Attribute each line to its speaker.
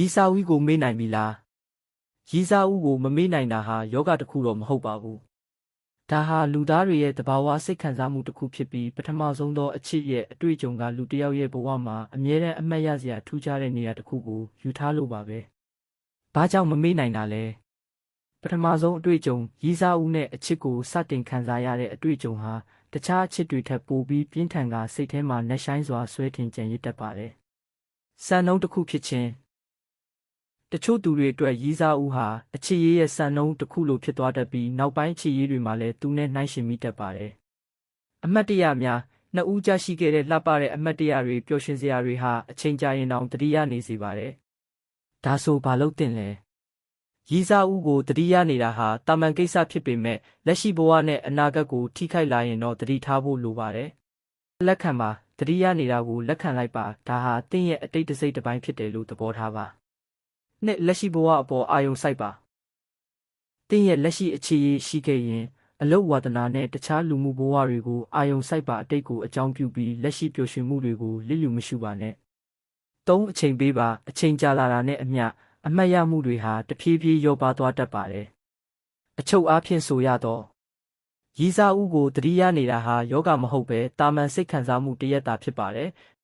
Speaker 1: ရီစာဦးကိုမေ့နိုင်ပြီလားရီစာဦးကိုမမေ့နိုင်တာဟာယောဂတစ်ခုတော့မဟုတ်ပါဘူးဒါဟာလူသားတွေရဲ့တဘာဝစိတ်ခံစားမှုတစ်ခုဖြစ်ပြီးပထမဆုံးသောအချစ်ရဲ့အတွေ့အကြုံကလူတစ်ယောက်ရဲ့ဘဝမှာအမြဲတမ်းအမှတ်ရစရာထူးခြားတဲ့နေရာတစ်ခုကိုယူထားလို့ပါပဲဘာကြောင့်မမေ့နိုင်တာလဲပထမဆုံးအတွေ့အကြုံရီစာဦးနဲ့အချစ်ကိုစတင်ခံစားရတဲ့အတွေ့အကြုံဟာတခြားအချစ်တွေထက်ပိုပြီးပြင်းထန်ကစိတ်ထဲမှာနှက်ဆိုင်စွာဆွဲထင်ကြံရစ်တတ်ပါတယ်စံနှုန်းတစ်ခုဖြစ်ခြင်း တချို့သူတွေအတွက်ရီးစားဦးဟာအချစ်ရေးရဲ့စံနှုန်းတစ်ခုလိုဖြစ်သွားတတ်ပြီးနောက်ပိုင်းအချစ်ရေးတွေမှာလည်းသူနဲ့နှိုင်းယှဉ်မိတတ်ပါတယ်။အမတ်တရများနှစ်ဦးကြရှိခဲ့တဲ့လှပတဲ့အမတ်တရတွေပျော်ရွှင်စရာတွေဟာအချိန်ကြာရင်တောင်တတိယနေစေပါတယ်။ဒါဆိုဘာလို့တင်လဲ။ရီးစားဦးကိုတတိယနေတာဟာတာမန်ကိစ္စဖြစ်ပေမဲ့လက်ရှိဘဝနဲ့အနာဂတ်ကိုထိခိုက်လာရင်တော့တတိထားဖို့လိုပါတယ်။လက်ခံပါတတိယနေတာကိုလက်ခံလိုက်ပါဒါဟာတင့်ရဲ့အတိတ်တစိတ်တစ်ပိုင်းဖြစ်တယ်လို့သဘောထားပါ။ နဲ့လက်ရှိဘဝအပေါ်အာယုံစိုက်ပါ။တင်းရဲ့လက်ရှိအခြေရေးရှိခဲ့ရင်အလုတ်ဝါဒနာနဲ့တခြားလူမှုဘဝတွေကိုအာယုံစိုက်ပါအတိတ်ကိုအကြောင်းပြုပြီးလက်ရှိပျော်ရွှင်မှုတွေကိုလစ်လျူမရှုပါနဲ့။သုံးအချိန်ပေးပါအချိန်ကြာလာတာနဲ့အမျှအမှတ်ရမှုတွေဟာတဖြည်းဖြည်းလျော့ပါသွားတတ်ပါတယ်။အချုပ်အားဖြင့်ဆိုရတော့ရီစာဦးကိုတတိယနေတာဟာယောဂမဟုတ်ပဲတာမန်စိတ်ခံစားမှုတစ်ရက်တာဖြစ်ပါတယ်